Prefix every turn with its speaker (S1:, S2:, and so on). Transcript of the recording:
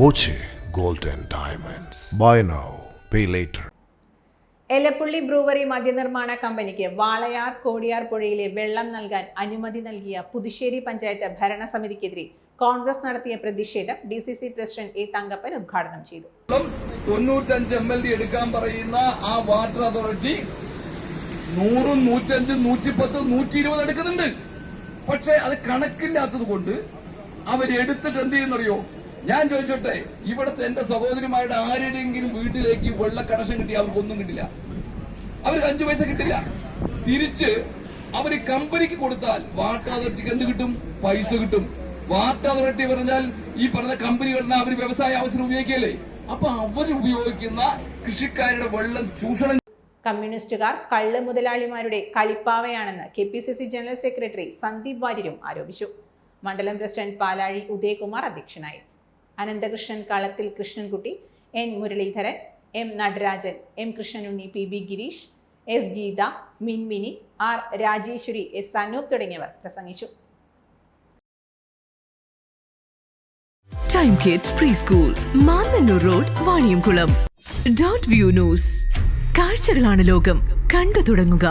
S1: Boche gold and diamonds. Buy now pay later.
S2: Elappully brewery മദ്യനിർമ്മാണ കമ്പനിക്ക് വാളയാർ കോടിയാർ പുഴയിലെ വെള്ളം നൽകാൻ അനുമതി നൽകിയ പുതുശ്ശേരി പഞ്ചായത്ത് ഭരണസമിതിക്കെതിരെ കോൺഗ്രസ് നടത്തിയ പ്രതിഷേധം D C C president A Thankappan ഉദ്ഘാടനം ചെയ്തു.
S3: തൊണ്ണൂറ്റഞ്ച് എം എൽ ഡി എടുക്കാൻ പറയുന്ന ആ വാട്ടർ അതോറിറ്റി നൂറും നൂറ്റഞ്ചും നൂറ്റിപ്പത്തും നൂറ്റി ഇരുപത് എടുക്കുന്നുണ്ട്. പക്ഷെ അത് കണക്കില്ലാത്തത് കൊണ്ട് അവരെടുത്തിട്ട് എന്ത് ചെയ്യുന്നറിയോ? ഞാൻ ചോദിച്ചോട്ടെ ഇവിടുത്തെ എന്റെ സഹോദരിമാരുടെ ആരുടെയെങ്കിലും വീട്ടിലേക്ക് വെള്ള കണക്ഷൻ കിട്ടിയ അവർക്ക് ഒന്നും കിട്ടില്ല. അവർക്ക് അഞ്ചു പൈസ കിട്ടില്ല. തിരിച്ച് അവർ കമ്പനിക്ക് കൊടുത്താൽ വാട്ടർ അതോറിറ്റിക്ക് എന്ത് കിട്ടും? പൈസ കിട്ടും. വാട്ടർ അതോറിറ്റി പറഞ്ഞാൽ ഈ പറഞ്ഞ കമ്പനികളിനെ അവർ വ്യവസായ അവസരം ഉപയോഗിക്കല്ലേ അപ്പൊ അവർ ഉപയോഗിക്കുന്ന കൃഷിക്കാരുടെ വെള്ളം ചൂഷണം
S2: കമ്മ്യൂണിസ്റ്റുകാർ കള്ള് മുതലാളിമാരുടെ കളിപ്പാവയാണെന്ന് K P C C general secretary Sandeep വാര്യരും ആരോപിച്ചു. മണ്ഡലം പ്രസിഡന്റ് പാലാഴി ഉദയകുമാർ അധ്യക്ഷനായി. Ananthakrishnan Kalathil Krishnankutty N Muraleedharan M Natarajan M Krishnanunni P B Gireesh S Geetha Minmini R Rajeswari S Anoop തുടങ്ങിയവർ പ്രസംഗിച്ചു.
S4: Kids pre school Mannanur road Vaniyamkulam dot view news കാഴ്ചകളാണ് ലോകം. കണ്ടു തുടങ്ങുക.